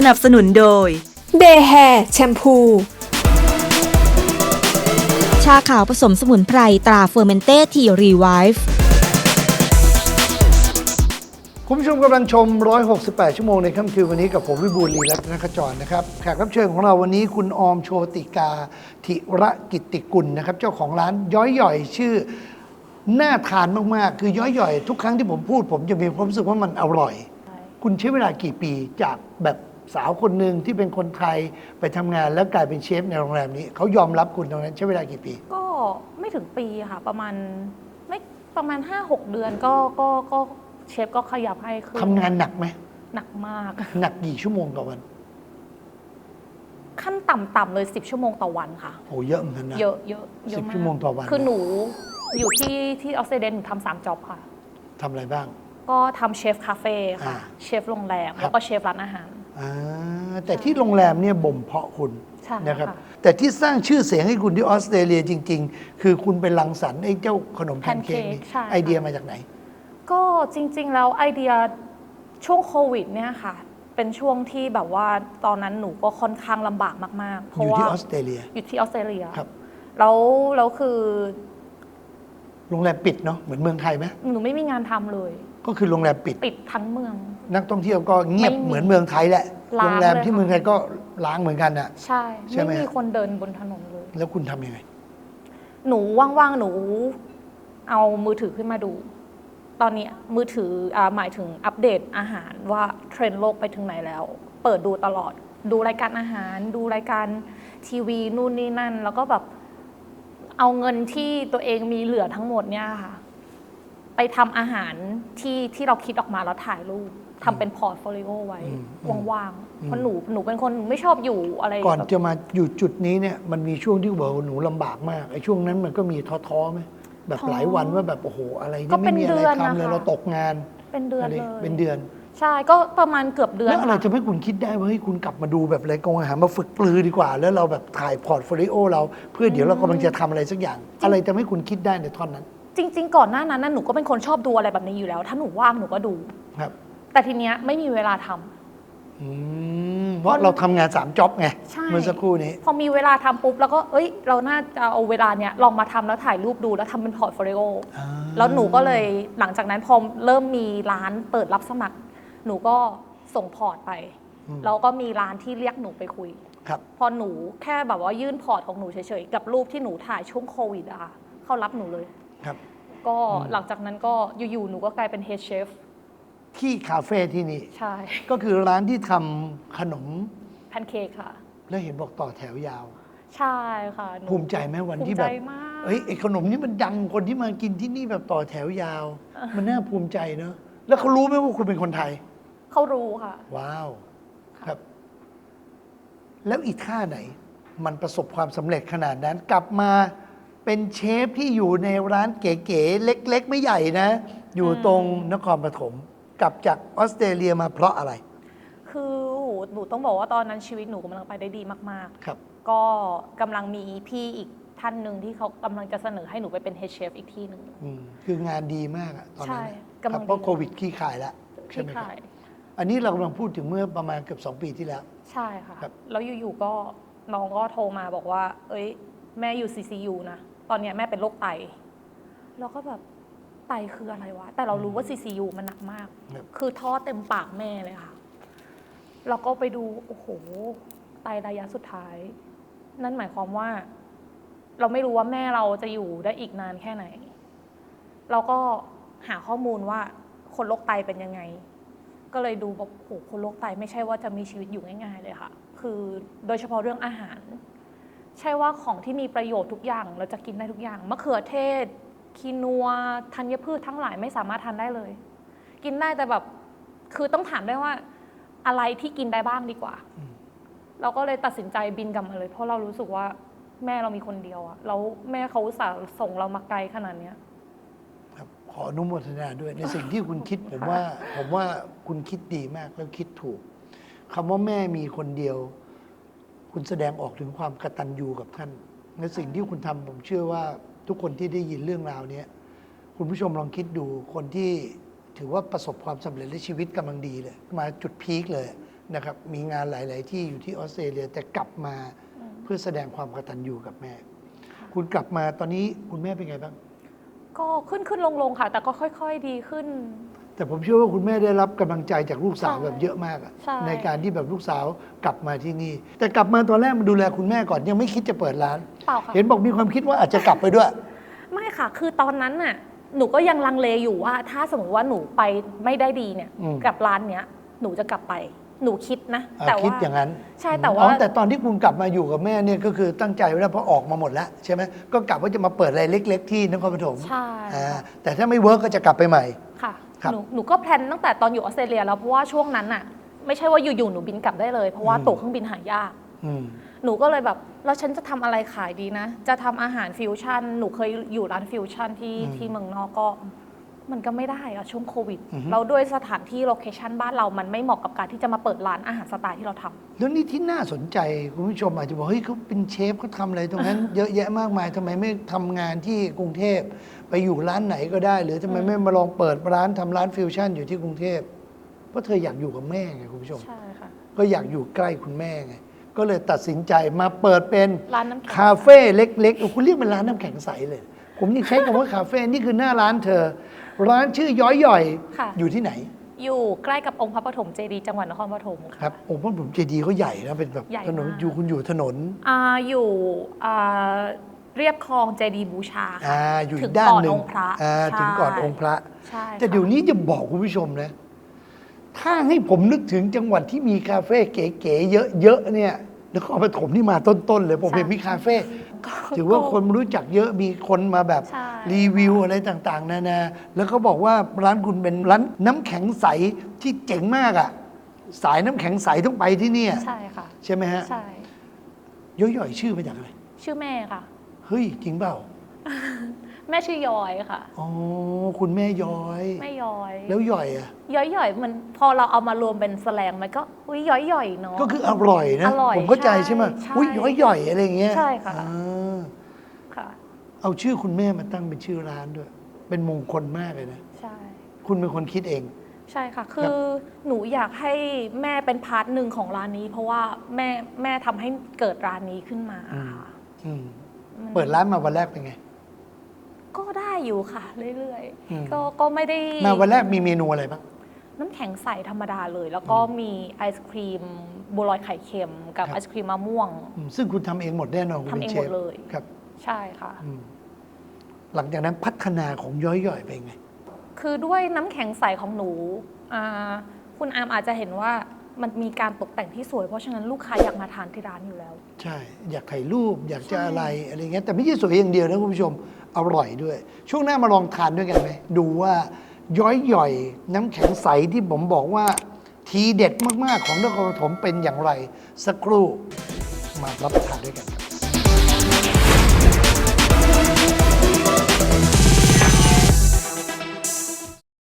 สนับสนุนโดย เดย์แฮร์แชมพู ชาขาวผสมสมุนไพรตราเฟอร์เมนเต้ทีรีไวฟ์ คุณผู้ชมกำลังชม 168 ชั่วโมงในค่ำคืนวันนี้กับผมวิบูลย์ลีรัตนขจรนะครับ แขกรับเชิญของเราวันนี้คุณออมโชติกาธิระกิตติกุลนะครับ เจ้าของร้านย้อยหย่อยชื่อ น่าทานมาก ๆ คือย้อยหย่อยทุกครั้งที่ผมพูด ผมจะมีความรู้สึกว่ามันอร่อย คุณใช้เวลากี่ปีจากแบบ สาวคนหนึ่งที่เป็นคนไทยไปทำงานแล้วกลายเป็นเชฟในโรงแรมนี้ เขายอมรับคุณตรงนั้นใช้เวลากี่ปี ก็ไม่ถึงปีค่ะ ประมาณไม่ประมาณ 5-6 เดือนก็ก็ก็เชฟก็ขยับให้ขึ้นทำงานหนักไหม หนักมาก หนักกี่ชั่วโมงต่อวัน ขั้นต่ำๆเลย 10 ชั่วโมงต่อวันค่ะ โหเยอะเหมือนกันนะ เยอะเยอะเยสิอะบมากชั่วโมงต่อวัน คือหนูอยู่ที่ที่ออสเตรเลียหนูทำสามจ็อบค่ะ ทำอะไรบ้าง ก็ทำเชฟคาเฟ่ค่ะ อ่าเชฟโรงแรม ครับ แล้วก็เชฟร้านอาหารอ่า แต่ที่โรงแรมเนี่ยบ่มเพาะคุณใช่นะครับค่ะแต่ที่สร้างชื่อเสียงให้คุณที่ออสเตรเลียจริง ๆ คือคุณไปรังสรรค์ไอ้เจ้าขนมแพนเค้กนี่ใช่ค่ะไอเดียมาจากไหน ก็จริง ๆ แล้วไอเดียช่วงโควิดเนี่ยค่ะเป็นช่วงที่แบบว่าตอนนั้นหนูก็ค่อนข้างลำบากมาก ๆ เพอราะยู่ว่าที่ออสเตรเลียอยู่ที่ออสเตรเลียครับแล้วแล้วคือ โรงแรมปิดเนาะเหมือนเมืองไทยไหมหนูไม่มีงานทำเลย ก็คือโรงแรมปิด ปิดทั้งเมือง นักท่องเที่ยวก็เงียบไม่มีเหมือนเมืองไทยแหละล้าง โรงแรมเลยที่ค่ะเมืองไทยก็ล้างเหมือนกันน่ะ ใช่ ใช่ไหม ไม่มีคนเดินบนถนนเลย แล้วคุณทำยังไง หนูว่างๆ หนูเอามือถือขึ้นมาดู ตอนนี้มือถืออาหมายถึงอัปเดตอาหารว่าเทรนด์โลกไปถึงไหนแล้ว เปิดดูตลอด ดูรายการอาหาร ดูรายการทีวีนู่นนี่นั่น แล้วก็แบบ เอาเงินที่ตัวเองมีเหลือทั้งหมดเนี่ยค่ะ ไปทำอาหารที่ที่เราคิดออกมาแล้วถ่ายรูปทำเป็นพอร์ตโฟลิโอไว้อืมอืมว่างๆเพราะหนูหนูเป็นคนไม่ชอบอยู่อะไรก่อนแบบจะมาอยู่จุดนี้เนี่ยมันมีช่วงที่บอกว่าหนูลำบากมากไอ้ช่วงนั้นมันก็มีท้อๆไหมแบบท้อหลายวันว่าแบบโอ้โหอะไรก็เนี่ยเป็ไม่นมีอะไรเดือนทำเลยนะคะเราตกงานเป็นเดือนอะไรเลยเป็นเดือน ใช่ก็ประมาณเกือบเดือนแล้วอะไรค่ะจะให้คุณคิดได้ว่าเฮ้ยคุณกลับมาดูแบบรายกงอาหารมาฝึกปลือดีกว่า แล้วเราแบบถ่ายพอร์ตโฟลิโอเราเพื่อเดี๋ยวเรากำลังจะทำอะไรสักอย่าง อะไรจะให้คุณคิดได้ในท่อนนั้น จริง ๆ ก่อนหน้านั้นน่ะหนูก็เป็นคนชอบดูอะไรแบบนี้อยู่แล้ว ถ้าหนูว่างหนูก็ดูครับ แต่ทีเนี้ยไม่มีเวลาทำอืมเพราะเราทำงานสามจ็อบไงใช่เมื่อสักครู่นี้ พอมีเวลาทำปุ๊บแล้วก็เอ้ย เราน่าจะเอาเวลาเนี้ยลองมาทำแล้วถ่ายรูปดูแล้วทำเป็นพอร์ตโฟลิโออ่าแล้วหนูก็เลยหลังจากนั้นพอเริ่มมีร้านเปิดรับสมัคร หนูก็ส่งพอร์ตไปแล้วก็มีร้านที่เรียกหนูไปคุย ครับ พอหนูแค่แบบว่ายื่นพอร์ตของหนูเฉยๆ กับรูปที่หนูถ่ายช่วงโควิดอะค่ะเขารับหนูเลย ครับ ก็หลังจากนั้นก็อยู่ๆ หนูก็กลายเป็นเฮดเชฟที่คาเฟ่ที่นี่ ใช่ ก็คือร้านที่ทำขนม แพนเค้กค่ะ แล้วเห็นบอกต่อแถวยาว ใช่ค่ะหนู ภูมิใจไหมวันที่ภูมิแบใจบมากเอ้ยไอขนมนี้มันดังคนที่มากินที่นี่แบบต่อแถวยาว มันน่าภูมิใจเนอะแล้วเขารู้ไหมว่าคุณเป็นคนไทย เขารู้ค่ะ ว้าวครับ แล้วอีท่าไหน มันประสบความสำเร็จขนาดนั้น กลับมาเป็นเชฟที่อยู่ในร้านเก๋ๆเล็ก ๆ ไม่ใหญ่นะ อยู่ตรงนครปฐมกลับจากออสเตรเลียมาเพราะอะไร คือโหหนูต้องบอกว่าตอนนั้นชีวิตหนูกำลังไปได้ดีมากครับ ๆ ก็กำลังมีพี่อีกท่านหนึ่งที่เขากำลังจะเสนอให้หนูไปเป็นเฮดเชฟอีกที่หนึ่ง อืมคืองานดีมากอะตอนนั้นใช่อะกำลังครับเพราะดีโควิดขี้ขายแล้วใช่ที่ไหมครับ ขาย อันนี้เรากำลังพูดถึงเมื่อประมาณเกือบสองปีที่แล้ว ใช่ค่ะ ครับ แล้วอยู่ๆก็น้องก็โทรมาบอกว่า เอ้ย แม่อยู่ CCU นะ ตอนเนี้ยแม่เป็นโรคไต เราก็แบบไตคืออะไรวะ แต่เรารู้ว่า CCU มันหนักมาก ครับ คือท่อเต็มปากแม่เลยค่ะ เราก็ไปดู โอ้โห ไตระยะสุดท้าย นั่นหมายความว่า เราไม่รู้ว่าแม่เราจะอยู่ได้อีกนานแค่ไหน เราก็หาข้อมูลว่าคนโรคไตเป็นยังไง ก็เลยดูแบบโหคนโรคไตไม่ใช่ว่าจะมีชีวิตอยู่ง่ายๆเลยค่ะ คือโดยเฉพาะเรื่องอาหาร ใช่ว่าของที่มีประโยชน์ทุกอย่างเราจะกินได้ทุกอย่างมะเขือเทศคีนัวธัญพืชทั้งหลายไม่สามารถทานได้เลย กินได้แต่แบบคือต้องถามได้ว่าอะไรที่กินได้บ้างดีกว่า เราก็เลยตัดสินใจบินกลับมาเลย เพราะเรารู้สึกว่าแม่เรามีคนเดียวอะแล้วแม่เขาอุตส่าห์ส่งเรามาไกลขนาดเนี้ย ออนุโมทนาด้วยในสิ่งที่คุณคิดผมว่า ผมว่าคุณคิดดีมากแล้วคิดถูกคำว่าแม่มีคนเดียว คุณแสดงออกถึงความกตัญญูกับท่าน ในสิ่งที่คุณทำผมเชื่อว่าทุกคนที่ได้ยินเรื่องราวเนี้ยคุณผู้ชมลองคิดดูคนที่ถือว่าประสบความสำเร็จและชีวิตกำลังดีเลย มาจุดพีคเลยนะครับ มีงานหลาย ๆ ที่อยู่ที่ออสเตรเลียแต่กลับมาเพื่อแสดงความกตัญญูกับแม่ คุณกลับมาตอนนี้คุณแม่เป็นไงบ้าง ก็ขึ้นขึ้นลงลงค่ะ แต่ก็ค่อย ๆ ดีขึ้น แต่ผมเชื่อว่าคุณแม่ได้รับกำลังใจจากลูกสาวใช่แบบเยอะมากอะใช่ในการที่แบบลูกสาวกลับมาที่นี่ แต่กลับมาตอนแรกมาดูแลคุณแม่ก่อนยังไม่คิดจะเปิดร้าน เปล่าค่ะ เห็นบอกมีความคิดว่าอาจจะกลับไปด้วย ไม่ค่ะ คือตอนนั้นน่ะ หนูก็ยังลังเลอยู่ว่า ถ้าสมมติว่าหนูไปไม่ได้ดีเนี่ย อืม กับร้านเนี้ย หนูจะกลับไป หนูคิดนะอะแต่คิดว่าอย่างนั้น ใช่แต่ว่าอ๋อแต่ตอนที่คุณกลับมาอยู่กับแม่เนี่ยก็คือตั้งใจไว้แล้วเพราะออกมาหมดแล้วใช่ไหมก็กลับว่าจะมาเปิดอะไรเล็ก ๆ ที่นครปฐมใช่อ่าค่ะแต่ถ้าไม่เวิร์กก็จะกลับไปใหม่ค่ะครับหนูหนูก็แพลนตั้งแต่ตอนอยู่ออสเตรเลียแล้วเพราะว่าช่วงนั้นน่ะไม่ใช่ว่าอยู่ๆหนูบินกลับได้เลย เพราะว่าอืมตั๋วเครื่องบินหายากอืมหนูก็เลยแบบแล้วฉันจะทำอะไรขายดีนะ จะทำอาหารฟิวชั่น หนูเคยอยู่ร้านฟิวชั่นที่อืมที่เมืองนอกก็ มันก็ไม่ได้อะช่วงโควิดอือฮึเราด้วยสถานที่โลเคชันบ้านเรามันไม่เหมาะกับการที่จะมาเปิดร้านอาหารสไตล์ที่เราทำ แล้วนี่ที่น่าสนใจคุณผู้ชมอาจจะบอกเฮ้ยเขาเป็นเชฟเขาทำอะไรตรงนั้น เยอะแยะมากมายทำไมไม่ทำงานที่กรุงเทพไปอยู่ร้านไหนก็ได้ หรือทำไมไม่มาลองเปิดร้านทำร้านฟิวชั่นอยู่ที่กรุงเทพเพราะเธออยากอยู่กับแม่ไงคุณผู้ชม ใช่ค่ะ ก็อยากอยู่ใกล้คุณแม่ไง ก็เลยตัดสินใจมาเปิดเป็นร้านน้ำแข็ง คาเฟ่เล็กๆเออคุณเรียกเป็นร้านน้ำแข็งใสเลย ผมนี่ใช้คำว่าคาเฟ่นี่คือหน้าร้านเธอ ร้านชื่อย้อยหย่อยค่ะ อยู่ที่ไหนอยู่ใกล้กับองค์พระปฐมเจดีย์จังหวัดนครปฐมค่ะครับโอ้พ่อผมเจดีย์เขาใหญ่นะเป็นแบบใหญ่ถนนมาก อยู่คุณอยู่ถนนอ่าอยู่อ่าเรียบคลองเจดีย์บูชาค่ะ อ่าอยู่ถึอีงกด้านก่อนหนึ่องค์พระอ่าใช่ ถึงก่อนองค์พระ ใช่แต่เดี๋ยวนี้จะบอกคุณผู้ชมนะ ถ้าให้ผมนึกถึงจังหวัดที่มีคาเฟ่เก๋ๆเยอะๆเนี่ยนครปฐมนี่มาต้นๆเลย ผมเห็นมีคาเฟ่ถือว่าคนรู้จักเยอะมีคนมาแบบ ใช่ รีวิวอะไรต่างๆ นานา แล้วเขาบอกว่าร้านคุณเป็นร้านน้ำแข็งใสที่เจ๋งมากอะ่ะ สายน้ำแข็งใสต้องไปที่เนี่ย ใช่ค่ะ ใช่ไหมฮะใช่ ย่อยๆชื่อมาจากอะไร ชื่อแม่ค่ะ เฮ้ย จริงเปล่า แม่ชื่อยอยค่ะ อ๋อ คุณแม่ย้อย แม่ย้อย แล้วย่อยอะ ย้อยย่อยมันพอเราเอามารวมเป็นแสแลงมันก็อุ้ยย้อยย่อยเนาะ ก็คืออร่อยนะ อร่อยผมเข้าใจใช่ไหมใช่อุ้ยย้อยย่อยอะไรอย่างเงี้ยใช่ค่ะ อ่าค่ะ เอาชื่อคุณแม่มาตั้งเป็นชื่อร้านด้วย เป็นมงคลมากเลยนะ ใช่ คุณเป็นคนคิดเอง ใช่ค่ะ คือหนูอยากให้แม่เป็นพาร์ทหนึ่งของร้านนี้ เพราะว่าแม่แม่ทำให้เกิดร้านนี้ขึ้นมาอืม ค่ะอืมมันเปิดร้านมาวันแรกเป็นไง ก็ได้อยู่ค่ะ เรื่อยอืม ๆ ก็ก็ไม่ได้มาวันแรกมีเมนูอะไรบ้าง น้ำแข็งใสธรรมดาเลย แล้วก็มีไอศครีมบัวลอยไข่เค็ม กับครับ ไอศครีมมะม่วง อืมซึ่งคุณทำเองหมดแน่นอนคุณทำเป็นเองเชหมฟดเลย ครับ ใช่ค่ะ อืม หลังจากนั้นพัฒนาของย้อยย่อยไปไง คือด้วยน้ำแข็งใสของหนูอ่าคุณอามอาจจะเห็นว่ามันมีการตกแต่งที่สวย เพราะฉะนั้นลูกค้าอยากมาทานที่ร้านอยู่แล้ว ใช่ อยากถ่ายรูปอยากจะใช่อะไรอะไรเงี้ยแต่ไม่ใช่สวยอย่างเดียวนะคุณผู้ชมอร่อยด้วย ช่วงหน้ามาลองทานด้วยกันไหมดูว่าย้อยหย่อยน้ำแข็งใสที่ผมบอกว่า ทีเด็ดมากๆของนครปฐมเป็นอย่างไร สักครู่มารับประทานด้วยกันครับ